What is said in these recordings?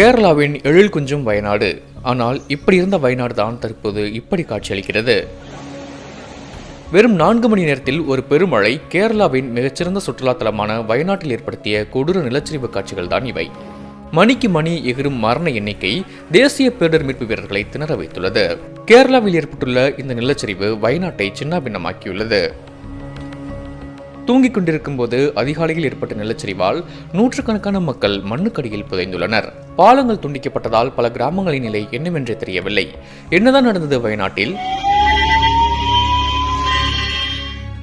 கேரளாவின் எழில் குஞ்சும் வயநாடு. ஆனால் இப்படி இருந்த வயநாடு தான் தற்போது இப்படி காட்சியளிக்கிறது. வெறும் நான்கு மணி நேரத்தில் ஒரு பெருமழை கேரளாவின் மிகச்சிறந்த சுற்றுலா தலமான வயநாட்டில் ஏற்படுத்திய கொடூர நிலச்சரிவு காட்சிகள் தான் இவை. மணிக்கு மணி எகிரும் மரண எண்ணிக்கை தேசிய பேரிடர் மீட்பு வீரர்களை திணற வைத்துள்ளது. கேரளாவில் ஏற்பட்டுள்ள இந்த நிலச்சரிவு வயநாட்டை சின்னாபின்னமாக்கியுள்ளது. தூங்கிக் கொண்டிருக்கும் போது அதிகாலையில் ஏற்பட்ட நிலச்சரிவால் நூற்றுக்கணக்கான மக்கள் மண்ணுக்கடியில் புதைந்துள்ளனர். பாலங்கள் துண்டிக்கப்பட்டதால் பல கிராமங்களின் நிலை என்னவென்றே தெரியவில்லை. என்னதான் நடந்தது வயநாட்டில்?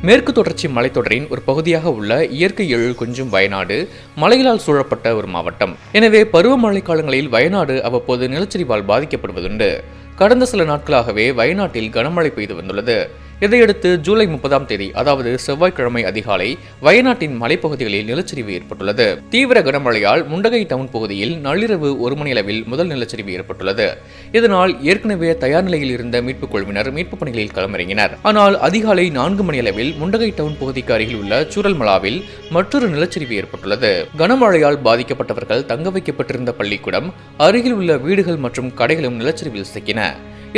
மேற்கு தொடர்ச்சி மலைத்தொடரின் ஒரு பகுதியாக உள்ள இயற்கை எழில் கொஞ்சம் வயநாடு மலைகளால் சூழப்பட்ட ஒரு மாவட்டம். எனவே பருவமழை காலங்களில் வயநாடு அவ்வப்போது நிலச்சரிவால் பாதிக்கப்படுவதுண்டு. கடந்த சில நாட்களாகவே வயநாட்டில் கனமழை பெய்து வந்துள்ளது. இதையடுத்து ஜூலை முப்பதாம் தேதி அதாவது செவ்வாய்க்கிழமை அதிகாலை வயநாட்டின் மலைப்பகுதிகளில் நிலச்சரிவு ஏற்பட்டுள்ளது. தீவிர கனமழையால் முண்டகை டவுன் பகுதியில் நள்ளிரவு ஒரு மணி அளவில் முதல் நிலச்சரிவு ஏற்பட்டுள்ளது. இதனால் ஏற்கனவே தயார் நிலையில் இருந்த மீட்புக் குழுவினர் மீட்புப் பணிகளில் களமிறங்கினர். ஆனால் அதிகாலை நான்கு மணி அளவில் முண்டகை டவுன் பகுதிக்கு அருகில் உள்ள சூரல்மலாவில் மற்றொரு நிலச்சரிவு ஏற்பட்டுள்ளது. கனமழையால் பாதிக்கப்பட்டவர்கள் தங்க வைக்கப்பட்டிருந்த பள்ளிக்கூடம் அருகில் உள்ள வீடுகள் மற்றும் கடைகளும் நிலச்சரிவில் சிக்கின.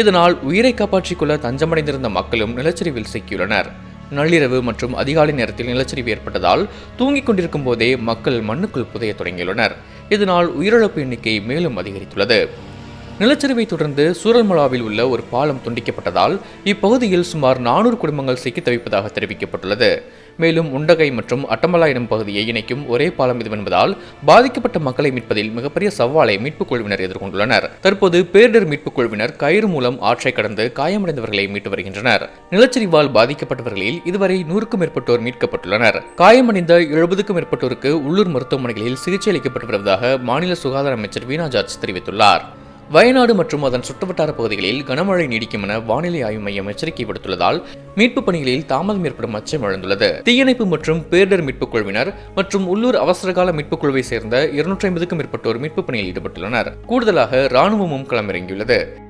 இதனால் உயிரை காப்பாற்றிக் கொள்ள தஞ்சமடைந்திருந்த மக்களும் நிலச்சரிவில் சிக்கியுள்ளனர். நள்ளிரவு மற்றும் அதிகாலை நேரத்தில் நிலச்சரிவு ஏற்பட்டதால் தூங்கிக் கொண்டிருக்கும் போதே மக்கள் மண்ணுக்குள் புதைய தொடங்கியுள்ளனர். இதனால் உயிரிழப்பு எண்ணிக்கை மேலும் அதிகரித்துள்ளது. நிலச்சரிவை தொடர்ந்து சூரல்மலாவில் உள்ள ஒரு பாலம் துண்டிக்கப்பட்டதால் இப்பகுதியில் சுமார் நானூறு குடும்பங்கள் சிக்கி தவிப்பதாக தெரிவிக்கப்பட்டுள்ளது. மேலும் உண்டகை மற்றும் அட்டமலா எனும் பகுதியை இணைக்கும் ஒரே பாலம் இது என்பதால் பாதிக்கப்பட்ட மக்களை மீட்பதில் மிகப்பெரிய சவாலை மீட்புக் குழுவினர் எதிர்கொண்டுள்ளனர். தற்போது பேரிடர் மீட்புக் குழுவினர் கயிறு மூலம் ஆற்றை கடந்து காயமடைந்தவர்களை மீட்டு வருகின்றனர். நிலச்சரிவால் பாதிக்கப்பட்டவர்களில் இதுவரை நூறுக்கும் மேற்பட்டோர் மீட்கப்பட்டுள்ளனர். காயமடைந்த எழுபதுக்கும் மேற்பட்டோருக்கு உள்ளூர் மருத்துவமனைகளில் சிகிச்சை அளிக்கப்பட்டு வருவதாக மாநில சுகாதார அமைச்சர் வீணா ஜார்ஜ் தெரிவித்துள்ளார். வயநாடு மற்றும் அதன் சுற்றுவட்டார பகுதிகளில் கனமழை நீடிக்கும் என வானிலை ஆய்வு மையம் எச்சரிக்கை விடுத்துள்ளதால் மீட்புப் பணிகளில் தாமதம் ஏற்படும் அச்சம் எழுந்துள்ளது. தீயணைப்பு மற்றும் பேரிடர் மீட்புக் குழுவினர் மற்றும் உள்ளூர் அவசரகால மீட்புக் குழுவை சேர்ந்த இருநூற்றி ஐம்பதுக்கும் மேற்பட்டோர் மீட்புப் பணியில் ஈடுபட்டுள்ளனர். கூடுதலாக ராணுவமும் களமிறங்கியுள்ளது.